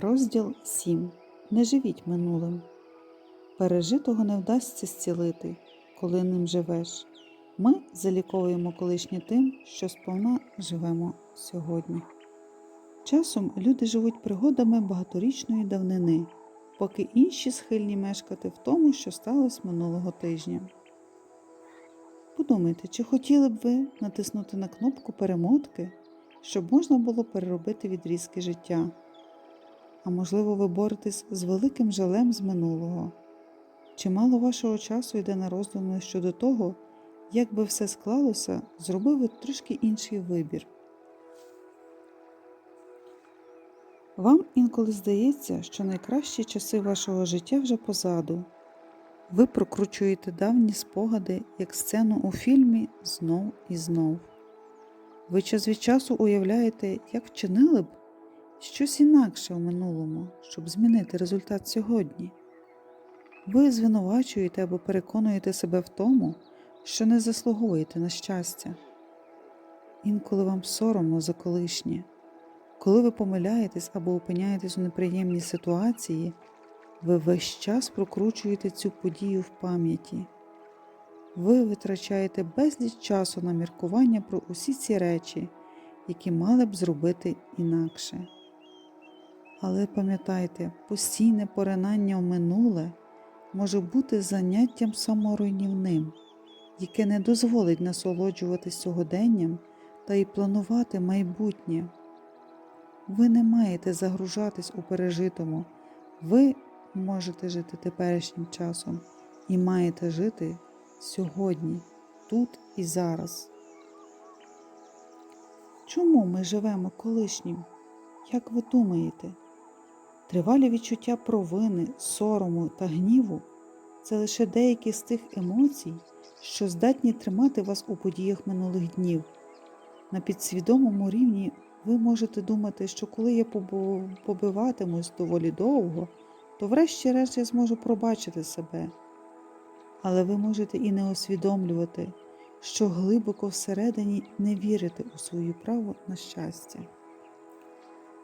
Розділ 7. Не живіть минулим. Пережитого не вдасться зцілити, коли ним живеш. Ми заліковуємо колишнє тим, що сповна живемо сьогодні. Часом люди живуть пригодами багаторічної давнини, поки інші схильні мешкати в тому, що сталося минулого тижня. Подумайте, чи хотіли б ви натиснути на кнопку перемотки, щоб можна було переробити відрізки життя? А можливо, ви боретесь з великим жалем з минулого. Чимало вашого часу йде на роздуми щодо того, як би все склалося, зробив ви трошки інший вибір. Вам інколи здається, що найкращі часи вашого життя вже позаду. Ви прокручуєте давні спогади, як сцену у фільмі знов і знов. Ви час від часу уявляєте, як вчинили б щось інакше в минулому, щоб змінити результат сьогодні. Ви звинувачуєте або переконуєте себе в тому, що не заслуговуєте на щастя. Інколи вам соромно за колишнє. Коли ви помиляєтесь або опиняєтесь у неприємній ситуації, ви весь час прокручуєте цю подію в пам'яті. Ви витрачаєте безліч часу на міркування про усі ці речі, які мали б зробити інакше. Але пам'ятайте, постійне поринання в минуле може бути заняттям саморуйнівним, яке не дозволить насолоджуватись сьогоденням та й планувати майбутнє. Ви не маєте загружатись у пережитому, ви можете жити теперішнім часом і маєте жити сьогодні, тут і зараз. Чому ми живемо колишнім? Як ви думаєте? Тривалі відчуття провини, сорому та гніву це лише деякі з тих емоцій, що здатні тримати вас у подіях минулих днів. На підсвідомому рівні ви можете думати, що коли я побиватимусь доволі довго, то врешті-решт я зможу пробачити себе. Але ви можете і не усвідомлювати, що глибоко всередині не вірите у свою право на щастя.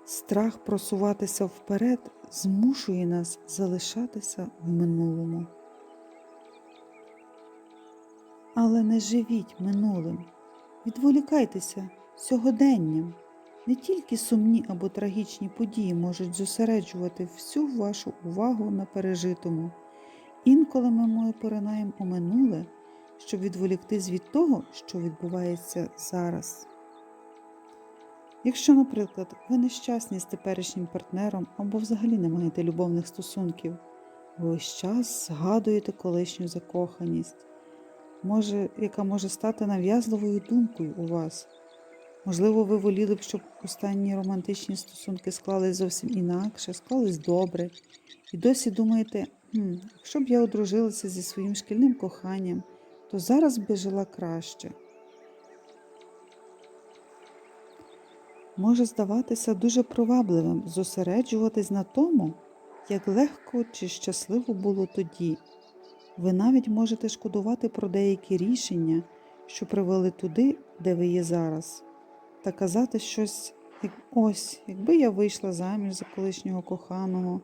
Страх просуватися вперед змушує нас залишатися в минулому. Але не живіть минулим, відволікайтеся сьогоденням. Не тільки сумні або трагічні події можуть зосереджувати всю вашу увагу на пережитому. Інколи ми поринаємо у минуле, щоб відволіктись від того, що відбувається зараз. Якщо, наприклад, ви нещасні з теперішнім партнером або взагалі не маєте любовних стосунків, ви весь час згадуєте колишню закоханість, може, яка може стати нав'язливою думкою у вас. Можливо, ви воліли б, щоб останні романтичні стосунки склались зовсім інакше, склались добре, і досі думаєте, хм, якщо б я одружилася зі своїм шкільним коханням, то зараз би жила краще. Може здаватися дуже привабливим зосереджуватись на тому, як легко чи щасливо було тоді. Ви навіть можете шкодувати про деякі рішення, що привели туди, де ви є зараз, та казати щось як ось, якби я вийшла заміж за колишнього коханого,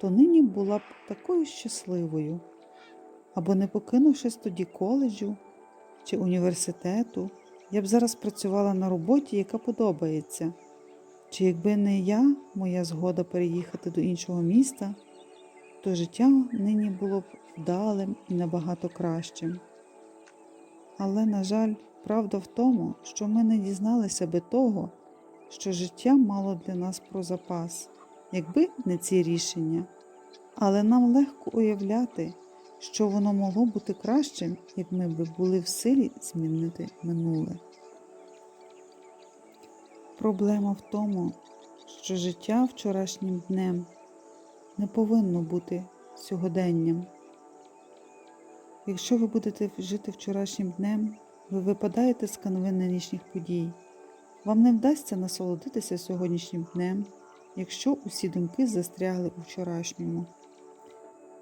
то нині була б такою щасливою. Або не покинувшись тоді коледжу чи університету, я б зараз працювала на роботі, яка подобається. Чи якби не я, моя згода переїхати до іншого міста, то життя нині було б вдалим і набагато кращим. Але, на жаль, правда в тому, що ми не дізналися би того, що життя мало для нас про запас, якби не ці рішення. Але нам легко уявляти, що воно могло бути кращим, як ми би були в силі змінити минуле. Проблема в тому, що життя вчорашнім днем не повинно бути сьогоденням. Якщо ви будете жити вчорашнім днем, ви випадаєте з канви нинішніх подій. Вам не вдасться насолодитися сьогоднішнім днем, якщо усі думки застрягли у вчорашньому.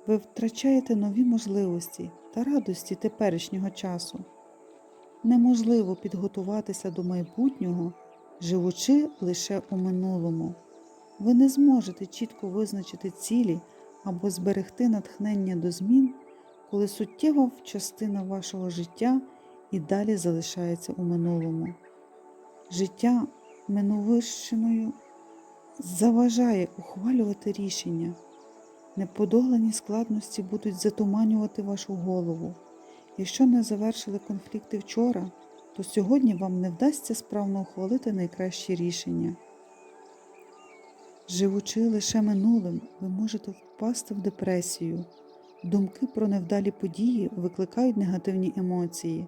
Ви втрачаєте нові можливості та радості теперішнього часу. Неможливо підготуватися до майбутнього, живучи лише у минулому. Ви не зможете чітко визначити цілі або зберегти натхнення до змін, коли суттєва частина вашого життя і далі залишається у минулому. Життя минувищиною заважає ухвалювати рішення. Неподолані складності будуть затуманювати вашу голову. Якщо не завершили конфлікти вчора, то сьогодні вам не вдасться справно ухвалити найкращі рішення. Живучи лише минулим, ви можете впасти в депресію. Думки про невдалі події викликають негативні емоції,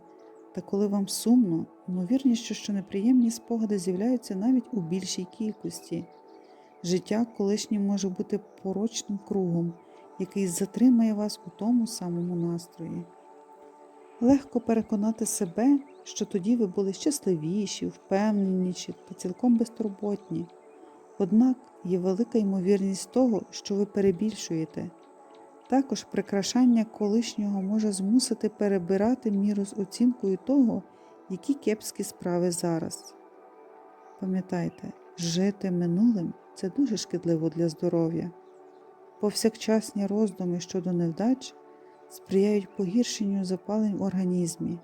та коли вам сумно, ймовірність, що неприємні спогади з'являються навіть у більшій кількості. Життя колишнім може бути порочним кругом, який затримає вас у тому самому настрої. Легко переконати себе, що тоді ви були щасливіші, впевненіші та цілком безтурботні. Однак є велика ймовірність того, що ви перебільшуєте. Також прикрашання колишнього може змусити перебирати міру з оцінкою того, які кепські справи зараз. Пам'ятайте, жити минулим це дуже шкідливо для здоров'я. Повсякчасні роздуми щодо невдач сприяють погіршенню запалень в організмі.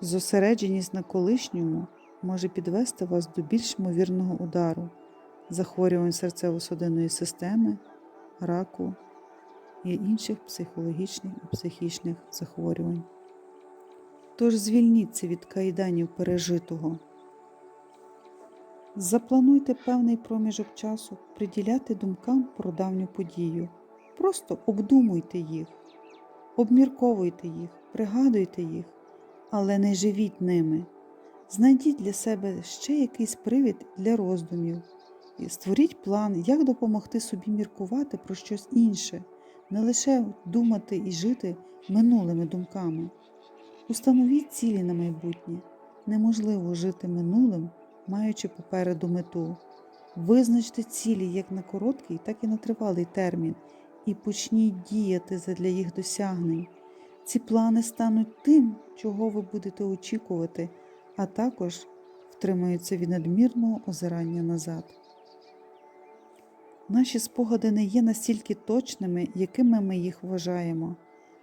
Зосередженість на колишньому може підвести вас до більш ймовірного удару, захворювань серцево-судинної системи, раку і інших психологічних і психічних захворювань. Тож звільніться від кайданів пережитого. Заплануйте певний проміжок часу приділяти думкам про давню подію. Просто обдумуйте їх, обмірковуйте їх, пригадуйте їх, але не живіть ними. Знайдіть для себе ще якийсь привід для роздумів і створіть план, як допомогти собі міркувати про щось інше, не лише думати і жити минулими думками. Установіть цілі на майбутнє. Неможливо жити минулим, маючи попереду мету. Визначте цілі як на короткий, так і на тривалий термін, і почніть діяти задля їх досягнень. Ці плани стануть тим, чого ви будете очікувати, а також втримаються від надмірного озирання назад. Наші спогади не є настільки точними, якими ми їх вважаємо.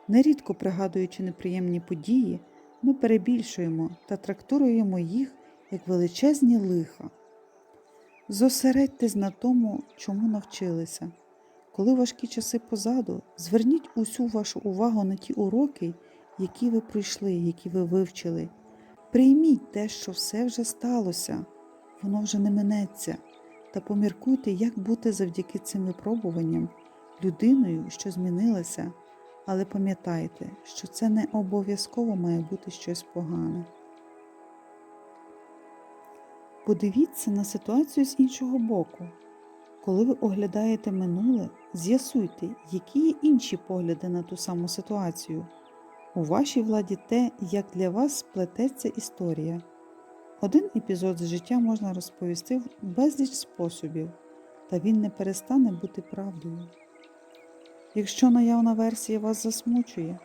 Нерідко пригадуючи неприємні події, ми перебільшуємо та трактуємо їх як величезні лиха. Зосередьтесь на тому, чому навчилися. Коли важкі часи позаду, зверніть усю вашу увагу на ті уроки, які ви пройшли, які ви вивчили. Прийміть те, що все вже сталося, воно вже не минеться, та поміркуйте, як бути завдяки цим випробуванням людиною, що змінилася, але пам'ятайте, що це не обов'язково має бути щось погане. Подивіться на ситуацію з іншого боку. Коли ви оглядаєте минуле, з'ясуйте, які є інші погляди на ту саму ситуацію. У вашій владі те, як для вас сплететься історія. Один епізод з життя можна розповісти в безліч способів, та він не перестане бути правдою. Якщо наявна версія вас засмучує,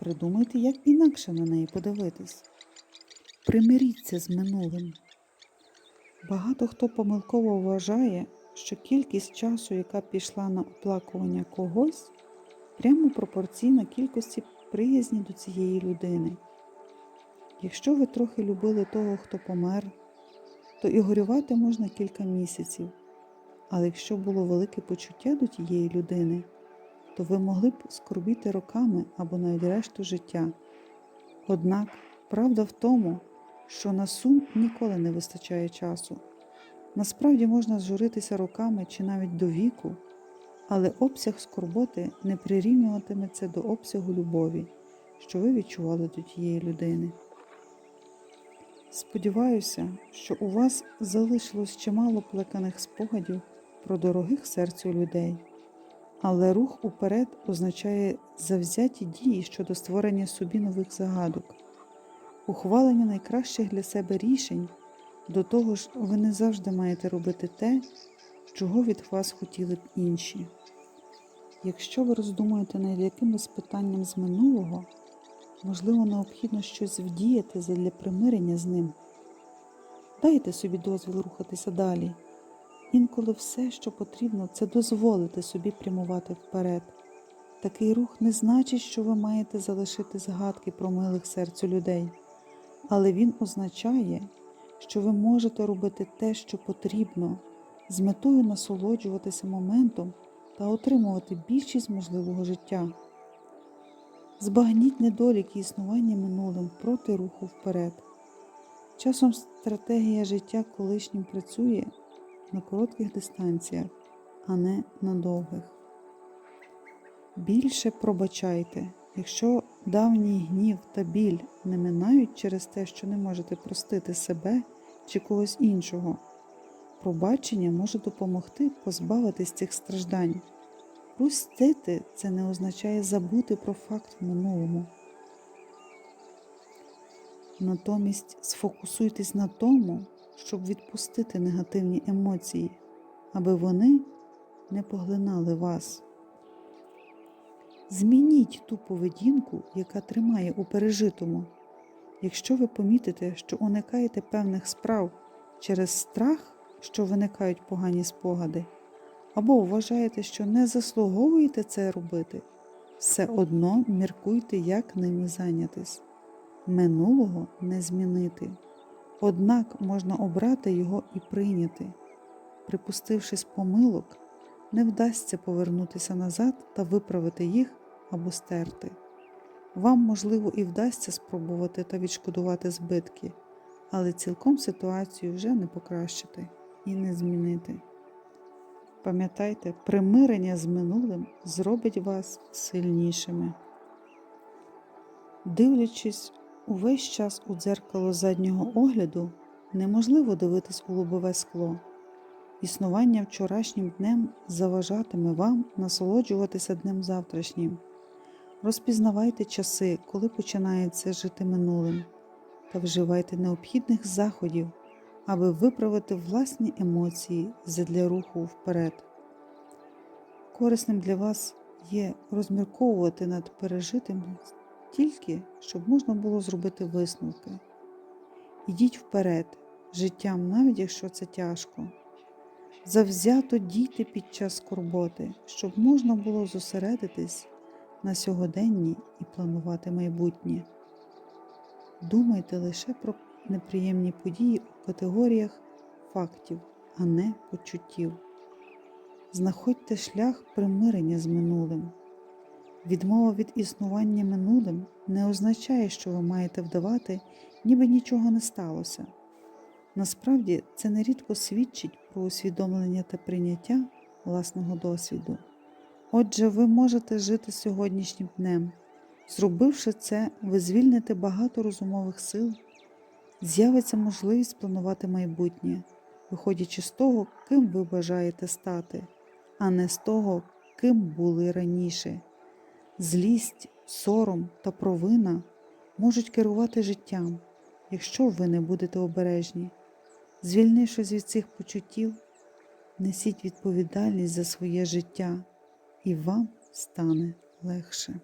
придумайте, як інакше на неї подивитись. Примиріться з минулим. Багато хто помилково вважає, що кількість часу, яка пішла на оплакування когось, прямо пропорційна кількості приязні до цієї людини. Якщо ви трохи любили того, хто помер, то і горювати можна кілька місяців, але якщо було велике почуття до тієї людини, то ви могли б скорбіти роками або навіть решту життя. Однак правда в тому, що на сум ніколи не вистачає часу. Насправді можна зжуритися роками чи навіть до віку, але обсяг скорботи не прирівнюватиметься до обсягу любові, що ви відчували до тієї людини. Сподіваюся, що у вас залишилось чимало плеканих спогадів про дорогих серцю людей, але рух уперед означає завзяті дії щодо створення собі нових загадок, ухвалення найкращих для себе рішень. До того ж, ви не завжди маєте робити те, чого від вас хотіли б інші. Якщо ви роздумуєте над якимось питанням з минулого, можливо, необхідно щось вдіяти задля примирення з ним. Дайте собі дозвіл рухатися далі. Інколи все, що потрібно, це дозволити собі прямувати вперед. Такий рух не значить, що ви маєте залишити згадки про милих серцю людей, але він означає, що ви можете робити те, що потрібно, з метою насолоджуватися моментом та отримувати більшість можливого життя. Збагніть недоліки існування минулим проти руху вперед. Часом стратегія життя колишнім працює на коротких дистанціях, а не на довгих. Більше пробачайте, якщо давній гнів та біль не минають через те, що не можете простити себе чи когось іншого. Пробачення може допомогти позбавитись цих страждань. Простити це не означає забути про факт в минулому. Натомість сфокусуйтесь на тому, щоб відпустити негативні емоції, аби вони не поглинали вас. Змініть ту поведінку, яка тримає у пережитому. Якщо ви помітите, що уникаєте певних справ через страх, що виникають погані спогади, або вважаєте, що не заслуговуєте це робити, все одно міркуйте, як ними зайнятись. Минулого не змінити, однак можна обрати його і прийняти. Припустившись помилок, не вдасться повернутися назад та виправити їх або стерти. Вам, можливо, і вдасться спробувати та відшкодувати збитки, але цілком ситуацію вже не покращити і не змінити. Пам'ятайте, примирення з минулим зробить вас сильнішими. Дивлячись увесь час у дзеркало заднього огляду, неможливо дивитись у лобове скло. Існування вчорашнім днем заважатиме вам насолоджуватися днем завтрашнім. Розпізнавайте часи, коли починається жити минулим, та вживайте необхідних заходів, аби виправити власні емоції задля руху вперед. Корисним для вас є розмірковувати над пережитим тільки, щоб можна було зробити висновки. Ідіть вперед, життям, навіть якщо це тяжко. Завзято дійте під час скорботи, щоб можна було зосередитись на сьогоденні і планувати майбутнє. Думайте лише про неприємні події у категоріях фактів, а не почуттів. Знаходьте шлях примирення з минулим. Відмова від існування минулим не означає, що ви маєте вдавати, ніби нічого не сталося. Насправді це нерідко свідчить про усвідомлення та прийняття власного досвіду. Отже, ви можете жити сьогоднішнім днем. Зробивши це, ви звільните багато розумових сил, з'явиться можливість планувати майбутнє, виходячи з того, ким ви бажаєте стати, а не з того, ким були раніше. Злість, сором та провина можуть керувати життям, якщо ви не будете обережні. Звільнившись від цих почуттів, несіть відповідальність за своє життя, і вам стане легше.